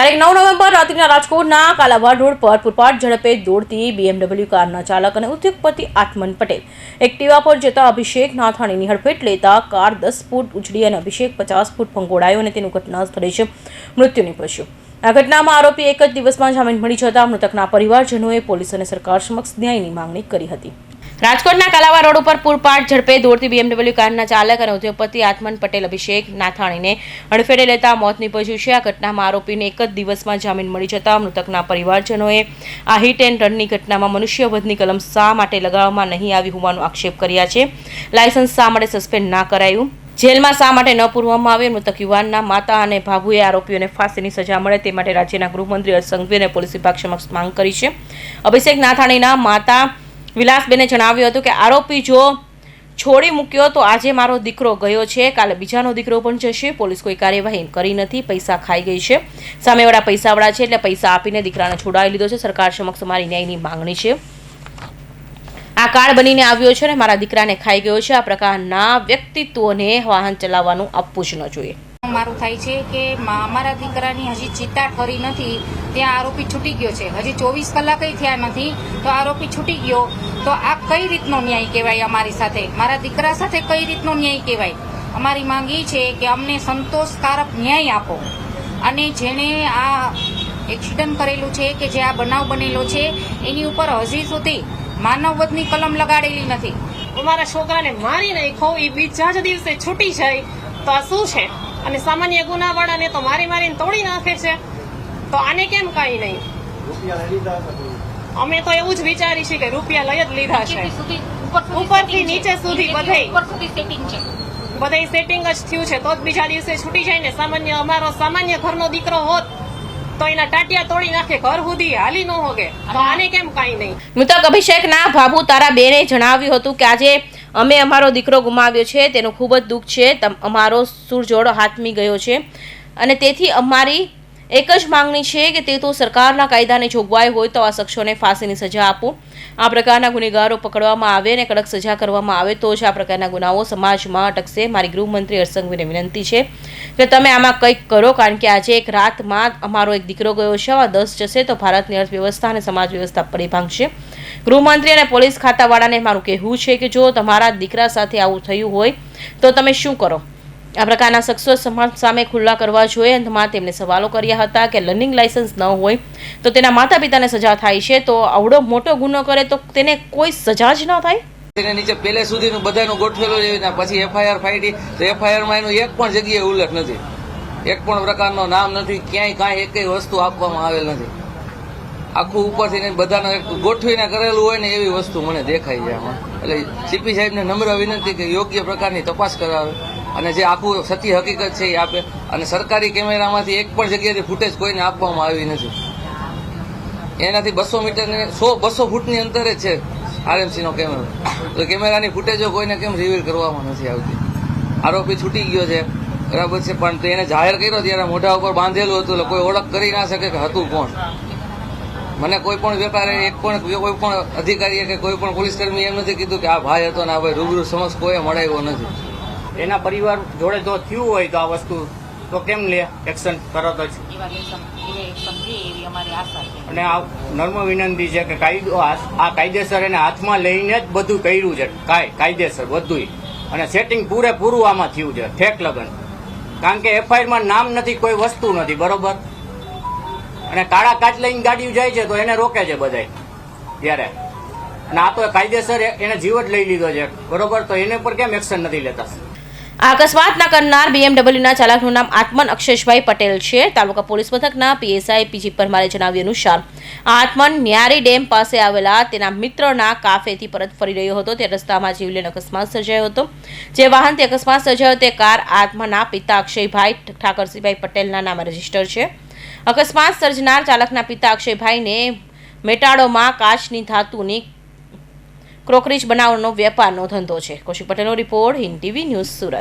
તારીખ નવ નવેમ્બર રાત્રિના રાજકોટના કાલાવાડ રોડ પર પૂરપાટ ઝડપે દોડતી બીએમડબલ્યુ કારના ચાલક અને ઉદ્યોગપતિ આત્મન પટેલ એક્ટિવા પર જતા અભિષેક નાથાણીની હડફેટ લેતા કાર દસ ફૂટ ઉછળી અને અભિષેક પચાસ ફૂટ ફંગોળાયો અને તેનું ઘટના સ્થળે જ મૃત્યુ નીપજ્યું. આ ઘટનામાં આરોપી એક જ દિવસમાં જામીન મળી જતા મૃતકના પરિવારજનોએ પોલીસ અને સરકાર સમક્ષ ન્યાયની માંગણી કરી હતી. રાજકોટના કાલાવા રોડ ઉપર પૂરપાટ ઝડપે દોડતી બીએમડબલ્યુ કારના ચાલક અને ઉદ્યોગપતિ આત્મન પટેલ અભિષેક નાથાણીને હડફેટે લેતા મોત નીપજ્યું છે. આ ઘટનામાં આરોપીને એક જ દિવસમાં જામીન મળી જતા મૃતકના પરિવારજનોએ આ હિટ એન્ડ રનની ઘટનામાં મનુષ્યવધની કલમ શા માટે લગાવવામાં નહીં આવી હોવાનો આક્ષેપ કર્યા છે. લાયસન્સ શા માટે સસ્પેન્ડ ના કરાયું? જેલમાં શા માટે ન પૂરવામાં આવે? મૃતક યુવાનના માતા અને ભાભુએ આરોપીઓને ફાંસીની સજા મળે તે માટે રાજ્યના ગૃહમંત્રી હર્ષ સંઘવી અને પોલીસ વિભાગ સમક્ષ માંગ કરી છે. અભિષેક નાથાણીના માતા વિલાસબેને જણાવ્યું હતું કે આરોપી જો છોડી મૂક્યો તો આજે મારો દીકરો ગયો છે. કાલે બીજાનો દીકરો પણ જશે. પોલીસ કોઈ કાર્યવાહી કરી નથી. પૈસા ખાઈ ગઈ છે. સામેવાળા પૈસાવાળા છે એટલે પૈસા આપીને દીકરાને છોડાવી લીધો છે. સરકાર સમક્ષ મારી ન્યાયની માંગણી છે. આ કાર્ડ બનીને આવ્યો છે ને મારા દીકરાને ખાઈ ગયો છે. આ પ્રકારના વ્યક્તિત્વને વાહન ચલાવવાનું આપવું જ ન જોઈએ. મારું થાય છે કે મારા દીકરાની હજી ચિત્તા ઠરી નથી, ત્યાં આરોપી છૂટી ગયો છે. હજી ચોવીસ કલાક થયા નથી, તો આરોપી છૂટી ગયો, તો આ કઈ રીતનો ન્યાય કહેવાય અમારી સાથે? મારા દીકરા સાથે કઈ રીતનો ન્યાય કહેવાય? અમારી માંગ છે કે અમને સંતોષકારક ન્યાય આપો. અને જેણે આ એક્સિડન્ટ કરેલું છે કે જે આ બનાવ બનેલો છે, એની ઉપર હજી સુધી માનવવધની કલમ લગાડેલી નથી. અમારા છોકરાને મારી નાખો એ બીજા જ દિવસે છૂટી જાય, તો આ શું છે? અને સામાન્ય ગુનાવાળાને તો મારી મારીને તોડી નાખે છે. તો આને કેમ કાંઈ નહીં? અમે તો એવું જ વિચારી છીએ કે રૂપિયા લઈ જ લીધા છે. ઉપરથી નીચે સુધી બધે બધે સેટિંગ જ થયું છે. તો જ બીજા દિવસે છૂટી જાય ને સામાન્ય અમારો સામાન્ય ઘરનો દીકરો હોત તો એના ટાટિયા તોડી નાખે ઘર સુધી હાલી ન હોગે. તો આને કેમ કાંઈ નહીં? મૃતક અભિષેકના ભાભુ તારા બેને જણાવ્યું હતું કે આજે અમે અમારો દીકરો ગુમાવ્યો છે, તેનું ખૂબ જ દુઃખ છે અમારો સુરજોડો હાથમી ગયો છે. અને તેથી અમારી એક જ માંગણી છે કે તે તો સરકારના કાયદાની જોગવાઈ હોય તો આ શખ્સોને ફાંસીની સજા આપો. આ પ્રકારના ગુનેગારો પકડવામાં આવે અને કડક સજા કરવામાં આવે તો જ આ પ્રકારના ગુનાઓ સમાજમાં અટકશે. મારી ગૃહમંત્રી હર્ષંઘવીને વિનંતી છે કે તમે આમાં કંઈક કરો, કારણ કે આજે એક રાતમાં અમારો એક દીકરો ગયો છે. આવા દસ જશે તો ભારતની અર્થવ્યવસ્થા અને સમાજ વ્યવસ્થા પડી ભાંગશે. ગૃહમંત્રી અને પોલીસ ખાતાવાળાને મારું કહેવું છે કે જો તમારા દીકરા સાથે આવું થયું હોય તો તમે શું કરો? આ પ્રકારના શખ્સો સમાજ સામે ખુલ્લા કરવા જોઈએ. અંતમાં તેમણે સવાલો કર્યા હતા કે લર્નિંગ લાયસન્સ ન હોય તો તેના માતા પિતાને સજા થાય છે. તો આવડો મોટો ગુનો કરે તો તેને કોઈ સજા જ ન થાય? તેને નીચે પેલે સુધીનું બધાનું ગોઠવેલું ને પછી એફઆઈઆર ફાઈટી તો એફઆઈઆરમાં એનું એક પણ જગ્યાએ ઉલ્લેખ નથી. એક પણ પ્રકારનો નામ નથી. ક્યાંય કાંઈ એકેય વસ્તુ આપવામાં આવેલ નથી. આખું ઉપરથી બધાને ગોઠવીને કરેલું હોય ને એવી વસ્તુ મને દેખાય છે આમાં. એટલે સીપી સાહેબને નમ્ર વિનંતી કે યોગ્ય પ્રકારની તપાસ કરાવે. અને જે આખું સતી હકીકત છે એ આપે. અને સરકારી કેમેરામાંથી એક પણ જગ્યાએથી ફૂટેજ કોઈને આપવામાં આવી નથી. એનાથી બસો મીટરની સો, બસો ફૂટની અંતરે છે આરએમસી નો કેમેરો. તો કેમેરાની ફૂટેજો કોઈને કેમ રિવીલ કરવામાં નથી આવતી? આરોપી છૂટી ગયો છે. બરાબર છે, પણ એને જાહેર કર્યો ત્યારે મોઢા ઉપર બાંધેલું હતું, એટલે કોઈ ઓળખ કરી ના શકે કે હતું કોણ. મને કોઈ પણ વેપારી, એક પણ, કોઈ પણ અધિકારીએ કે કોઈ પણ પોલીસ કર્મી એમ નથી કીધું કે આ ભાઈ હતો ને આ ભાઈ રૂબરૂ સમક્ષ કોઈ મળાવ્યો નથી. એના પરિવાર જોડે જો થયું હોય તો આ વસ્તુ તો કેમ લે? એક્શન તરત જ. અને આ નર્મ વિનંતી છે કે કાયદો આ કાયદેસર એને હાથમાં લઈને જ બધું કર્યું છે. કાય કાયદેસર બધું અને સેટિંગ પૂરેપૂરું આમાં થયું છે. ઠેક લગન. કારણ કે એફઆઈઆરમાં નામ નથી કોઈ વસ્તુ નથી બરોબર? અને કાળા કાચ લઈને ગાડીઓ જાય છે તો એને રોકે છે બધાય. ત્યારે. અને આ તો કાયદેસર એને જીવ જ લઈ લીધો છે. બરોબર? તો એને પર કેમ એક્શન નથી લેતા? આ અકસ્માતના કરનાર બીએમડબલ્યુના ચાલકનું નામ આત્મન અક્ષેશભાઈ પટેલ છે. તાલુકા પોલીસ મથકના પીએસઆઈ પીજી પરમારે જણાવ્યું અનુસાર, આત્મન ન્યારી ડેમ પાસે આવેલા તેના મિત્રના કાફેથી પરત ફરી રહ્યો હતો. તે રસ્તામાં જીવલેણ અકસ્માત સર્જાયો હતો. જે વાહનથી અકસ્માત સર્જાયો તે કાર આત્માના પિતા અક્ષયભાઈ ઠાકરસિંહભાઈ પટેલના નામે રજિસ્ટર છે. અકસ્માત સર્જનાર ચાલકના પિતા અક્ષયભાઈને મેટાડોમાં કાચની ધાતુની ક્રોકરીજ બનાવવાનો વેપારનો ધંધો છે. કૌશિક પટેલનો report Hind TV news Surat.